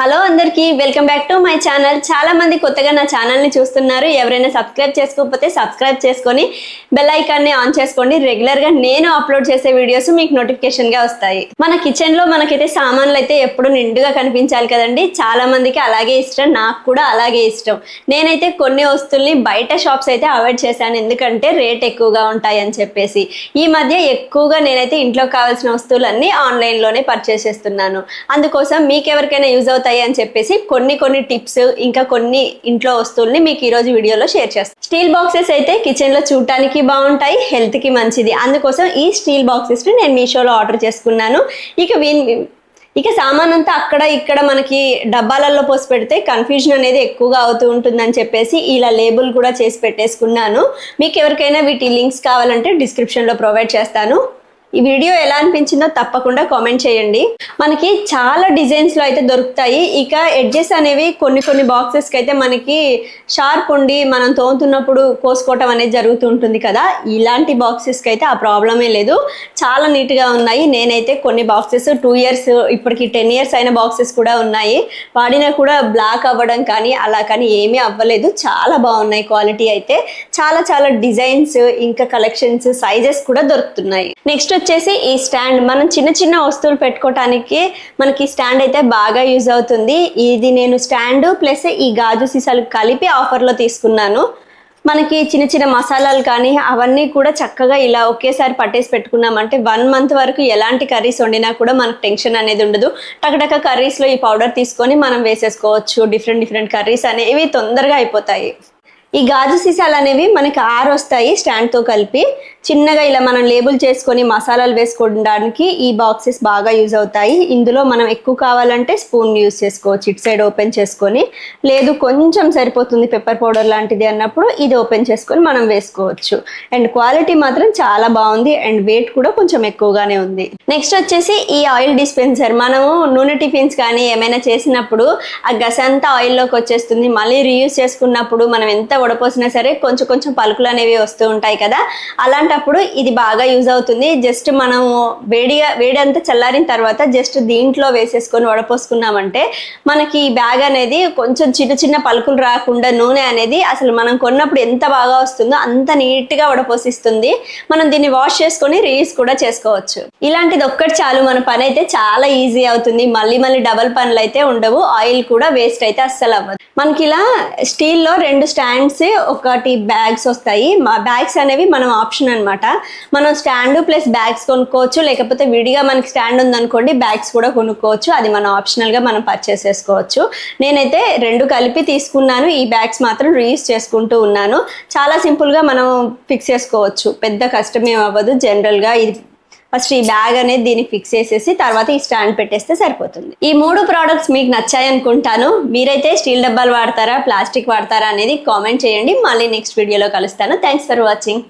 Hello అందరికీ welcome back to my channel. చాలా మంది కొత్తగా నా ఛానల్ని చూస్తున్నారు. ఎవరైనా సబ్స్క్రైబ్ చేసుకోకపోతే సబ్స్క్రైబ్ చేసుకొని బెల్ ఐకాన్ని ఆన్ చేసుకోండి. రెగ్యులర్గా నేను అప్లోడ్ చేసే వీడియోస్ మీకు నోటిఫికేషన్గా వస్తాయి. మన కిచెన్లో మనకైతే సామాన్లు అయితే ఎప్పుడు నిండుగా కనిపించాలి కదండి. చాలా మందికి అలాగే ఇష్టం నాకు కూడా అలాగే ఇష్టం. నేనైతే కొన్ని వస్తువుల్ని బయట షాప్స్ అయితే అవాయిడ్ చేశాను. ఎందుకంటే రేట్ ఎక్కువగా ఉంటాయి అని చెప్పేసి. ఈ మధ్య ఎక్కువగా నేనైతే ఇంట్లో కావాల్సిన వస్తువులన్నీ ఆన్లైన్లోనే పర్చేస్ చేస్తున్నాను. అందుకోసం మీకు ఎవరికైనా యూజ్ అవుతాయి అని చెప్పేసి కొన్ని కొన్ని టిప్స్ ఇంకా కొన్ని ఇంట్లో వస్తువుల్ని మీకు ఈరోజు వీడియోలో షేర్ చేస్తాను స్టీల్ బాక్సెస్ అయితే కిచెన్లో చూడటానికి బాగుంటాయి హెల్త్కి మంచిది. అందుకోసం ఈ స్టీల్ బాక్సెస్ని నేను మీషోలో ఆర్డర్ చేసుకున్నాను. ఇక ఇక సామాన్ అంతా అక్కడ ఇక్కడ మనకి డబ్బాలలో పోసి పెడితే కన్ఫ్యూజన్ అనేది ఎక్కువగా అవుతూ ఉంటుందని చెప్పేసి ఇలా లేబుల్ కూడా చేసి పెట్టేసుకున్నాను. మీకు ఎవరికైనా వీటి లింక్స్ కావాలంటే డిస్క్రిప్షన్లో ప్రొవైడ్ చేస్తాను. ఈ వీడియో ఎలా అనిపించిందో తప్పకుండా కామెంట్ చేయండి. మనకి చాలా డిజైన్స్లో అయితే దొరుకుతాయి. ఇక ఎడ్జెస్ అనేవి కొన్ని కొన్ని బాక్సెస్కి అయితే మనకి షార్ప్ ఉండి మనం తోముతున్నప్పుడు కోసుకోవటం అనేది జరుగుతూ ఉంటుంది కదా. ఇలాంటి బాక్సెస్కి అయితే ఆ ప్రాబ్లమే లేదు. చాలా నీట్గా ఉన్నాయి. నేనైతే కొన్ని బాక్సెస్ టూ ఇయర్స్ ఇప్పటికి టెన్ ఇయర్స్ అయిన బాక్సెస్ కూడా ఉన్నాయి. వాడినా కూడా బ్లాక్ అవ్వడం కానీ అలా కానీ ఏమీ అవ్వలేదు. చాలా బాగున్నాయి క్వాలిటీ అయితే. చాలా చాలా డిజైన్స్ ఇంకా కలెక్షన్స్ సైజెస్ కూడా దొరుకుతున్నాయి. నెక్స్ట్ వచ్చేసి ఈ స్టాండ్. మనం చిన్న చిన్న వస్తువులు పెట్టుకోవటానికి మనకి స్టాండ్ అయితే బాగా యూజ్ అవుతుంది. ఇది నేను స్టాండ్ ప్లస్ ఈ గాజు సీసాలు కలిపి ఆఫర్లో తీసుకున్నాను. మనకి చిన్న చిన్న మసాలాలు కానీ అవన్నీ కూడా చక్కగా ఇలా ఒకేసారి పట్టేసి పెట్టుకున్నామంటే వన్ మంత్ వరకు ఎలాంటి కర్రీస్ వండినా కూడా మనకు టెన్షన్ అనేది ఉండదు. టకటక కర్రీస్లో ఈ పౌడర్ తీసుకొని మనం వేసేసుకోవచ్చు. డిఫరెంట్ డిఫరెంట్ కర్రీస్ అనేవి తొందరగా అయిపోతాయి. ఈ గాజు సీసాలు అనేవి మనకి ఆరు వస్తాయి స్టాండ్తో కలిపి. చిన్నగా ఇలా మనం లేబుల్ చేసుకొని మసాలాలు వేసుకోవడానికి ఈ బాక్సెస్ బాగా యూజ్ అవుతాయి. ఇందులో మనం ఎక్కువ కావాలంటే స్పూన్ యూజ్ చేసుకోవచ్చు. ఇటు సైడ్ ఓపెన్ చేసుకొని. లేదు కొంచెం సరిపోతుంది పెప్పర్ పౌడర్ లాంటిది అన్నప్పుడు ఇది ఓపెన్ చేసుకొని మనం వేసుకోవచ్చు. అండ్ క్వాలిటీ మాత్రం చాలా బాగుంది. అండ్ వెయిట్ కూడా కొంచెం ఎక్కువగానే ఉంది. నెక్స్ట్ వచ్చేసి ఈ ఆయిల్ డిస్పెన్సర్. మనము నూనె టిఫిన్స్ కానీ ఏమైనా చేసినప్పుడు ఆ గసంతా ఆయిల్లోకి వచ్చేస్తుంది. మళ్ళీ రీయూజ్ చేసుకున్నప్పుడు మనం ఎంత వడపోసినా సరే కొంచెం కొంచెం పలుకులు అనేవి వస్తూ ఉంటాయి కదా. అలాంటప్పుడు ఇది బాగా యూజ్ అవుతుంది. జస్ట్ మనం వేడిగా వేడి అంతా చల్లారిన తర్వాత జస్ట్ దీంట్లో వేసేసుకొని వడపోసుకున్నామంటే మనకి ఈ బ్యాగ్ అనేది కొంచెం చిన్న చిన్న పలుకులు రాకుండా నూనె అనేది అసలు మనం కొన్నప్పుడు ఎంత బాగా వస్తుందో అంత నీట్గా వడపోసిస్తుంది మనం దీన్ని వాష్ చేసుకొని రీయూస్ కూడా చేసుకోవచ్చు. ఇలాంటిది ఒక్కటి చాలు. మన పని అయితే చాలా ఈజీ అవుతుంది. మళ్ళీ మళ్ళీ డబల్ పనులు అయితే ఉండవు. ఆయిల్ కూడా వేస్ట్ అయితే అస్సలు అవ్వదు. మనకి ఇలా స్టీల్లో రెండు స్టాండ్స్ ఒకటి బ్యాగ్స్ వస్తాయి. మా బ్యాగ్స్ అనేవి మనం ఆప్షన్ అన్నమాట. మనం స్టాండ్ ప్లస్ బ్యాగ్స్ కొనుక్కోవచ్చు. లేకపోతే విడిగా మనకి స్టాండ్ ఉందనుకోండి బ్యాగ్స్ కూడా కొనుక్కోవచ్చు. అది మనం ఆప్షనల్గా మనం పర్చేస్ చేసుకోవచ్చు. నేనైతే రెండు కలిపి తీసుకున్నాను. ఈ బ్యాగ్స్ మాత్రం రీయూస్ చేసుకుంటూ ఉన్నాను. చాలా సింపుల్గా మనం ఫిక్స్ చేసుకోవచ్చు. పెద్ద కష్టమేం అవ్వదు. జనరల్గా ఇది ఫస్ట్ ఈ బ్యాగ్ అనేది దీనికి ఫిక్స్ చేసేసి తర్వాత ఈ స్టాండ్ పెట్టేస్తే సరిపోతుంది. ఈ మూడు ప్రోడక్ట్స్ మీకు నచ్చాయి అనుకుంటాను. మీరైతే స్టీల్ డబ్బాలు వాడతారా ప్లాస్టిక్ వాడతారా అనేది కామెంట్ చేయండి. మళ్ళీ నెక్స్ట్ వీడియోలో కలుస్తాను. Thanks for watching.